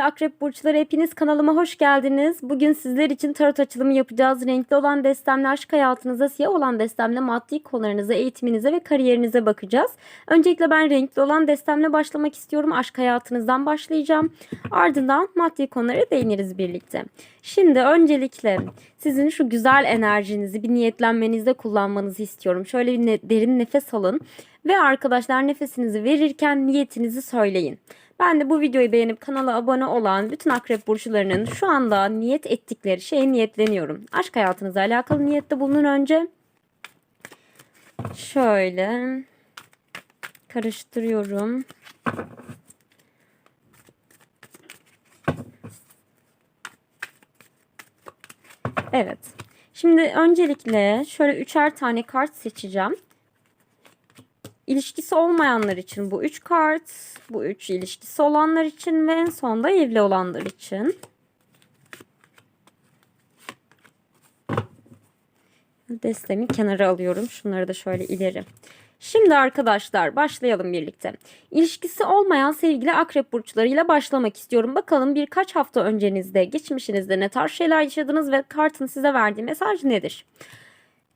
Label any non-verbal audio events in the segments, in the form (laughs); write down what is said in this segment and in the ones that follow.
Öncelikle Akrep Burçları hepiniz kanalıma hoş geldiniz. Bugün sizler için tarot açılımı yapacağız. Renkli olan destemle aşk hayatınıza, siyah olan destemle maddi konularınıza, eğitiminize ve kariyerinize bakacağız. Öncelikle ben renkli olan destemle başlamak istiyorum. Aşk hayatınızdan başlayacağım. Ardından maddi konulara değiniriz birlikte. Şimdi öncelikle sizin şu güzel enerjinizi bir niyetlenmenizde kullanmanızı istiyorum. Şöyle bir ne- derin nefes alın ve arkadaşlar nefesinizi verirken niyetinizi söyleyin. Ben de bu videoyu beğenip kanala abone olan bütün akrep burçlarının şu anda niyet ettikleri şeye niyetleniyorum. Aşk hayatınızla alakalı niyette bulunun önce. Şöyle karıştırıyorum. Evet. Şimdi öncelikle şöyle üçer tane kart seçeceğim. İlişkisi olmayanlar için bu üç kart, bu üç ilişkisi olanlar için ve en sonda evli olanlar için. Destemi kenara alıyorum. Şunları da şöyle ileri. Şimdi arkadaşlar başlayalım birlikte. İlişkisi olmayan sevgili akrep burçlarıyla başlamak istiyorum. Bakalım birkaç hafta öncenizde, geçmişinizde ne tarz şeyler yaşadınız ve kartın size verdiği mesaj nedir?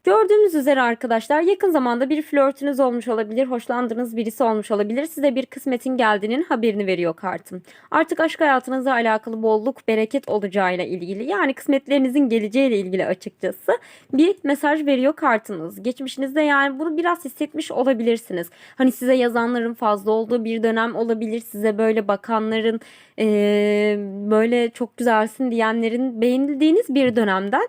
Gördüğünüz üzere arkadaşlar yakın zamanda bir flörtünüz olmuş olabilir, hoşlandığınız birisi olmuş olabilir. Size bir kısmetin geldiğinin haberini veriyor kartım. Artık aşk hayatınızla alakalı bolluk, bereket olacağıyla ilgili yani kısmetlerinizin geleceğiyle ilgili açıkçası bir mesaj veriyor kartınız. Geçmişinizde yani bunu biraz hissetmiş olabilirsiniz. Hani size yazanların fazla olduğu bir dönem olabilir. Size böyle bakanların, eee, böyle çok güzelsin diyenlerin beğenildiğiniz bir dönemden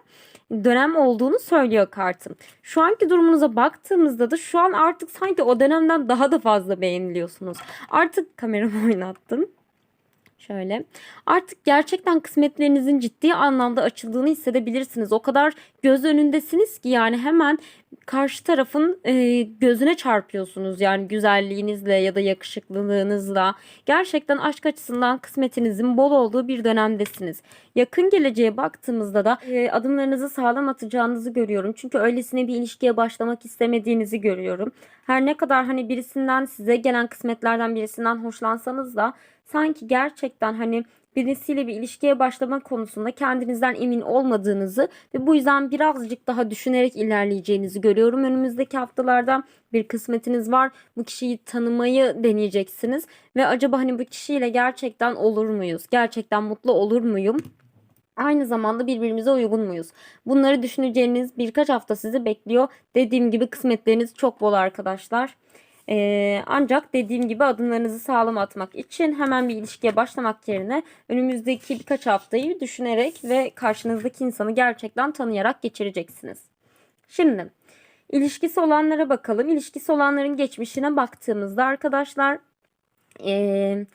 dönem olduğunu söylüyor kartım. Şu anki durumunuza baktığımızda da şu an artık sanki o dönemden daha da fazla beğeniliyorsunuz. Artık kameramı (laughs) oynattım. Şöyle. Artık gerçekten kısmetlerinizin ciddi anlamda açıldığını hissedebilirsiniz. O kadar göz önündesiniz ki yani hemen karşı tarafın e, gözüne çarpıyorsunuz. Yani güzelliğinizle ya da yakışıklılığınızla. Gerçekten aşk açısından kısmetinizin bol olduğu bir dönemdesiniz. Yakın geleceğe baktığımızda da e, adımlarınızı sağlam atacağınızı görüyorum. Çünkü öylesine bir ilişkiye başlamak istemediğinizi görüyorum. Her ne kadar hani birisinden size gelen kısmetlerden birisinden hoşlansanız da sanki gerçekten hani birisiyle bir ilişkiye başlama konusunda kendinizden emin olmadığınızı ve bu yüzden birazcık daha düşünerek ilerleyeceğinizi görüyorum. Önümüzdeki haftalarda bir kısmetiniz var. Bu kişiyi tanımayı deneyeceksiniz ve acaba hani bu kişiyle gerçekten olur muyuz? Gerçekten mutlu olur muyum? Aynı zamanda birbirimize uygun muyuz? Bunları düşüneceğiniz birkaç hafta sizi bekliyor. Dediğim gibi kısmetleriniz çok bol arkadaşlar. Ee, ancak dediğim gibi adımlarınızı sağlam atmak için hemen bir ilişkiye başlamak yerine önümüzdeki birkaç haftayı düşünerek ve karşınızdaki insanı gerçekten tanıyarak geçireceksiniz. Şimdi ilişkisi olanlara bakalım. İlişkisi olanların geçmişine baktığımızda arkadaşlar ee,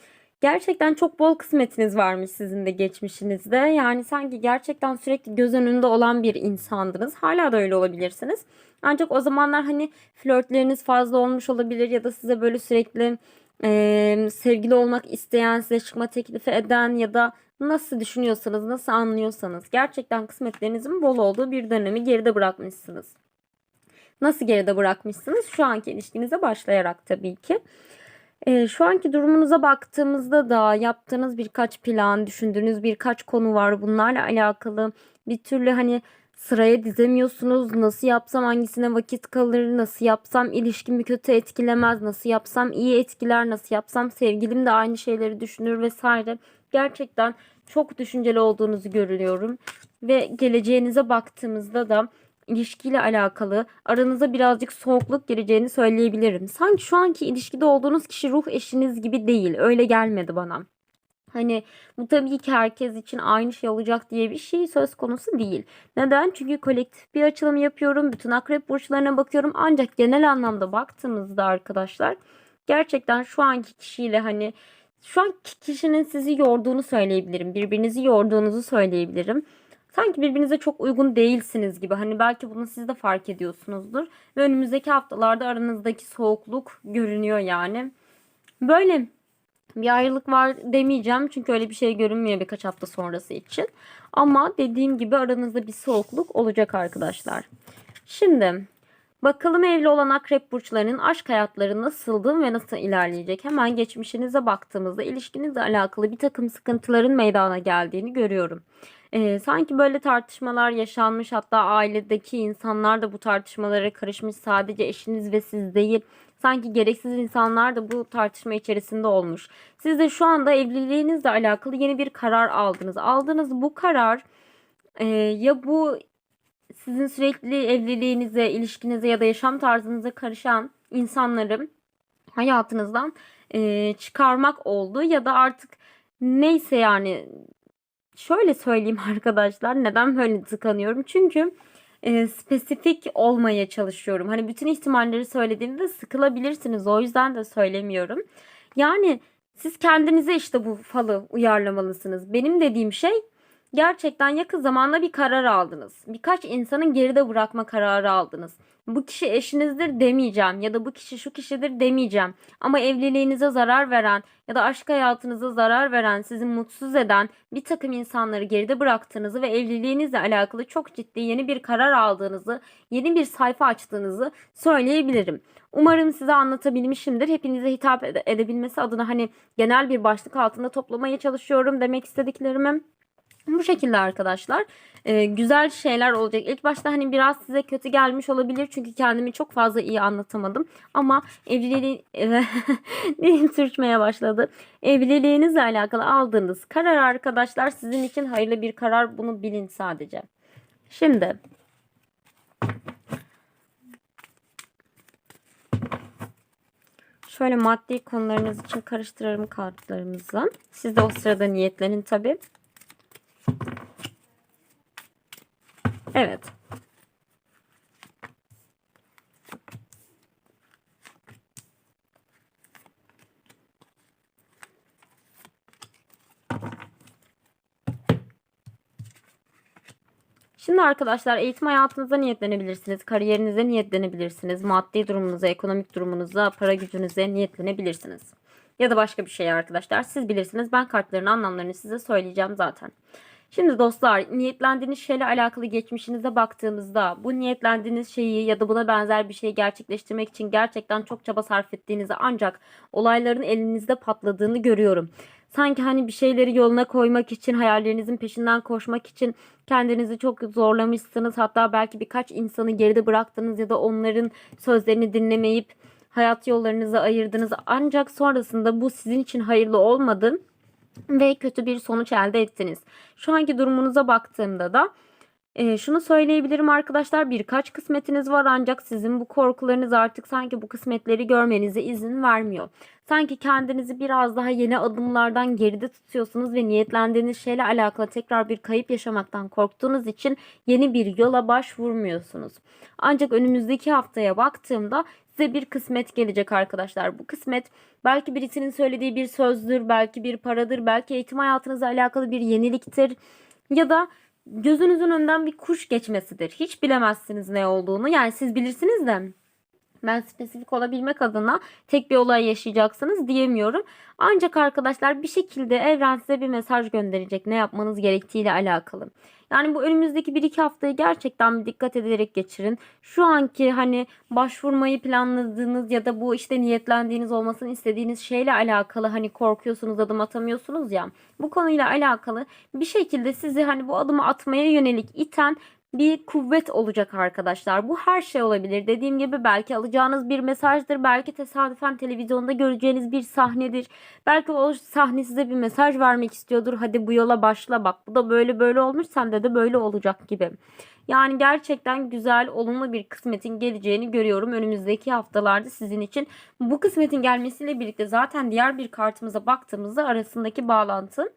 gerçekten çok bol kısmetiniz varmış sizin de geçmişinizde. Yani sanki gerçekten sürekli göz önünde olan bir insandınız. Hala da öyle olabilirsiniz. Ancak o zamanlar hani flörtleriniz fazla olmuş olabilir ya da size böyle sürekli e, sevgili olmak isteyen, size çıkma teklifi eden ya da nasıl düşünüyorsanız, nasıl anlıyorsanız gerçekten kısmetlerinizin bol olduğu bir dönemi geride bırakmışsınız. Nasıl geride bırakmışsınız? Şu anki ilişkinize başlayarak tabii ki. E, şu anki durumunuza baktığımızda da yaptığınız birkaç plan, düşündüğünüz birkaç konu var. Bunlarla alakalı bir türlü hani sıraya dizemiyorsunuz. Nasıl yapsam hangisine vakit kalır, nasıl yapsam ilişkimi kötü etkilemez, nasıl yapsam iyi etkiler, nasıl yapsam sevgilim de aynı şeyleri düşünür vesaire. Gerçekten çok düşünceli olduğunuzu görüyorum. Ve geleceğinize baktığımızda da ilişkiyle alakalı aranıza birazcık soğukluk gireceğini söyleyebilirim. Sanki şu anki ilişkide olduğunuz kişi ruh eşiniz gibi değil. Öyle gelmedi bana. Hani bu tabii ki herkes için aynı şey olacak diye bir şey söz konusu değil. Neden? Çünkü kolektif bir açılım yapıyorum. Bütün akrep burçlarına bakıyorum. Ancak genel anlamda baktığımızda arkadaşlar gerçekten şu anki kişiyle hani şu anki kişinin sizi yorduğunu söyleyebilirim. Birbirinizi yorduğunuzu söyleyebilirim. Sanki birbirinize çok uygun değilsiniz gibi. Hani belki bunu siz de fark ediyorsunuzdur. Ve önümüzdeki haftalarda aranızdaki soğukluk görünüyor yani. Böyle bir ayrılık var demeyeceğim çünkü öyle bir şey görünmüyor birkaç hafta sonrası için. Ama dediğim gibi aranızda bir soğukluk olacak arkadaşlar. Şimdi Bakalım evli olan akrep burçlarının aşk hayatları nasıldı ve nasıl ilerleyecek? Hemen geçmişinize baktığımızda ilişkinizle alakalı bir takım sıkıntıların meydana geldiğini görüyorum. Ee, sanki böyle tartışmalar yaşanmış hatta ailedeki insanlar da bu tartışmalara karışmış sadece eşiniz ve siz değil. Sanki gereksiz insanlar da bu tartışma içerisinde olmuş. Siz de şu anda evliliğinizle alakalı yeni bir karar aldınız. Aldığınız bu karar e, ya bu sizin sürekli evliliğinize, ilişkinize ya da yaşam tarzınıza karışan insanları hayatınızdan e, çıkarmak oldu ya da artık neyse yani şöyle söyleyeyim (laughs) arkadaşlar neden böyle tıkanıyorum çünkü e, spesifik olmaya çalışıyorum. Hani bütün ihtimalleri söylediğimde sıkılabilirsiniz o yüzden de söylemiyorum. Yani siz kendinize işte bu falı uyarlamalısınız. Benim dediğim şey gerçekten yakın zamanda bir karar aldınız. Birkaç insanın geride bırakma kararı aldınız. Bu kişi eşinizdir demeyeceğim ya da bu kişi şu kişidir demeyeceğim. Ama evliliğinize zarar veren ya da aşk hayatınıza zarar veren, sizi mutsuz eden bir takım insanları geride bıraktığınızı ve evliliğinizle alakalı çok ciddi yeni bir karar aldığınızı, yeni bir sayfa açtığınızı söyleyebilirim. Umarım size anlatabilmişimdir. Hepinize hitap ede- edebilmesi adına hani genel bir başlık altında toplamaya çalışıyorum demek istediklerimi. Bu şekilde arkadaşlar e, güzel şeyler olacak. İlk başta hani biraz size kötü gelmiş olabilir çünkü kendimi çok fazla iyi anlatamadım. Ama evliliği (laughs) dilim sürçmeye başladı. Evliliğinizle alakalı aldığınız karar arkadaşlar sizin için hayırlı bir karar. Bunu bilin sadece. Şimdi şöyle maddi konularınız için karıştırırım kartlarımızı. Siz de o sırada niyetlenin tabii. Evet. Şimdi arkadaşlar eğitim hayatınıza niyetlenebilirsiniz, kariyerinize niyetlenebilirsiniz, maddi durumunuza, ekonomik durumunuza, para gücünüze niyetlenebilirsiniz. Ya da başka bir şey arkadaşlar. Siz bilirsiniz. Ben kartların anlamlarını size söyleyeceğim zaten. Şimdi dostlar niyetlendiğiniz şeyle alakalı geçmişinize baktığımızda bu niyetlendiğiniz şeyi ya da buna benzer bir şeyi gerçekleştirmek için gerçekten çok çaba sarf ettiğinizi ancak olayların elinizde patladığını görüyorum. Sanki hani bir şeyleri yoluna koymak için, hayallerinizin peşinden koşmak için kendinizi çok zorlamışsınız. Hatta belki birkaç insanı geride bıraktınız ya da onların sözlerini dinlemeyip hayat yollarınızı ayırdınız. Ancak sonrasında bu sizin için hayırlı olmadı ve kötü bir sonuç elde ettiniz. Şu anki durumunuza baktığımda da e, şunu söyleyebilirim arkadaşlar birkaç kısmetiniz var ancak sizin bu korkularınız artık sanki bu kısmetleri görmenize izin vermiyor. Sanki kendinizi biraz daha yeni adımlardan geride tutuyorsunuz ve niyetlendiğiniz şeyle alakalı tekrar bir kayıp yaşamaktan korktuğunuz için yeni bir yola başvurmuyorsunuz. Ancak önümüzdeki haftaya baktığımda size bir kısmet gelecek arkadaşlar. Bu kısmet belki birisinin söylediği bir sözdür, belki bir paradır, belki eğitim hayatınızla alakalı bir yeniliktir ya da gözünüzün önünden bir kuş geçmesidir. Hiç bilemezsiniz ne olduğunu. Yani siz bilirsiniz de ben spesifik olabilmek adına tek bir olay yaşayacaksınız diyemiyorum. Ancak arkadaşlar bir şekilde evren size bir mesaj gönderecek ne yapmanız gerektiğiyle alakalı. Yani bu önümüzdeki 1-2 haftayı gerçekten bir dikkat ederek geçirin. Şu anki hani başvurmayı planladığınız ya da bu işte niyetlendiğiniz olmasını istediğiniz şeyle alakalı hani korkuyorsunuz adım atamıyorsunuz ya. Bu konuyla alakalı bir şekilde sizi hani bu adımı atmaya yönelik iten bir kuvvet olacak arkadaşlar. Bu her şey olabilir. Dediğim gibi belki alacağınız bir mesajdır. Belki tesadüfen televizyonda göreceğiniz bir sahnedir. Belki o sahne size bir mesaj vermek istiyordur. Hadi bu yola başla bak. Bu da böyle böyle olmuş. Sende de böyle olacak gibi. Yani gerçekten güzel, olumlu bir kısmetin geleceğini görüyorum önümüzdeki haftalarda sizin için. Bu kısmetin gelmesiyle birlikte zaten diğer bir kartımıza baktığımızda arasındaki bağlantı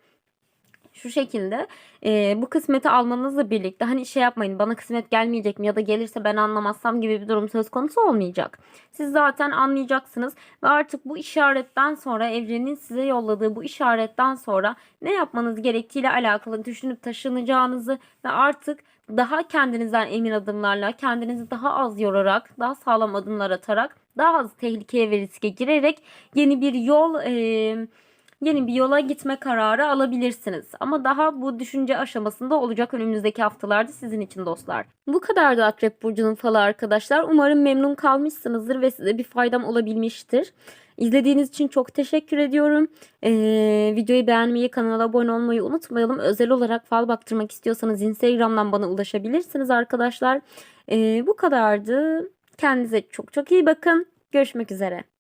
şu şekilde e, bu kısmeti almanızla birlikte hani şey yapmayın bana kısmet gelmeyecek mi ya da gelirse ben anlamazsam gibi bir durum söz konusu olmayacak. Siz zaten anlayacaksınız ve artık bu işaretten sonra evrenin size yolladığı bu işaretten sonra ne yapmanız gerektiğiyle alakalı düşünüp taşınacağınızı ve artık daha kendinizden emin adımlarla kendinizi daha az yorarak daha sağlam adımlar atarak daha az tehlikeye ve riske girerek yeni bir yol eee yeni bir yola gitme kararı alabilirsiniz. Ama daha bu düşünce aşamasında olacak önümüzdeki haftalarda sizin için dostlar. Bu kadardı Akrep Burcu'nun falı arkadaşlar. Umarım memnun kalmışsınızdır ve size bir faydam olabilmiştir. İzlediğiniz için çok teşekkür ediyorum. Ee, videoyu beğenmeyi, kanala abone olmayı unutmayalım. Özel olarak fal baktırmak istiyorsanız Instagram'dan bana ulaşabilirsiniz arkadaşlar. Ee, bu kadardı. Kendinize çok çok iyi bakın. Görüşmek üzere.